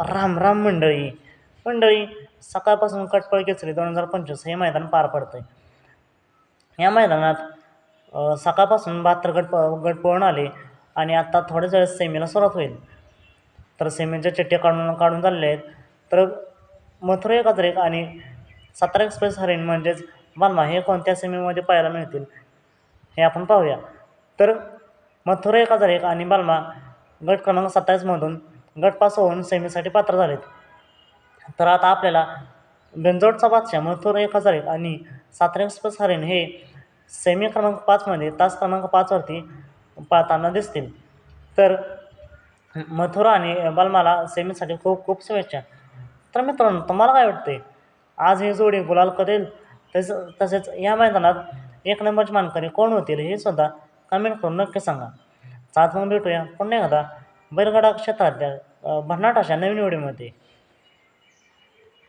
राम राम मंडळी. मंडळी सकाळपासून कटपळ केसरी दोन हजार पंचवीस हे मैदान पार पडतं आहे या मैदानात सकाळपासून बहात्तर गट प गट पळून आले आणि आत्ता थोड्याच वेळेस सेमीला सुरुवात होईल. तर सेमीच्या चिठ्ठ्या काढून काढून चालले आहेत. तर मथुरा एक आणि सातारा एक्सप्रेस हरिण म्हणजेच बालमा हे कोणत्या सेमीमध्ये पाहायला मिळतील हे आपण पाहूया. तर मथुरा एक एक आणि बालमा गट क्रमांक सत्तावीसमधून गट पास होऊन सेमीसाठी पात्र झालेत. तर आता आपल्याला बेंजोडचा बादशाह मथुर एक हजार एक आणि सातारा एक्सप्रेस हरेन हे सेमी क्रमांक पाचमध्ये तास क्रमांक पाचवरती पाळताना दिसतील. तर मथुरा आणि बालमाला सेमीसाठी खूप खूप शुभेच्छा. तर मित्रांनो तुम्हाला काय वाटते आज ही जोडी गुलाल करेल? तस तसेच या मैदानात एक नंबरचे मानकरी कोण होतील हे सुद्धा कमेंट करून नक्की सांगा. चाच मग भेटूया पुन्हा एकदा. बैलगाडा क्षेत्रातल्या अ, भन्नाट अशा नवीन निवडीमध्ये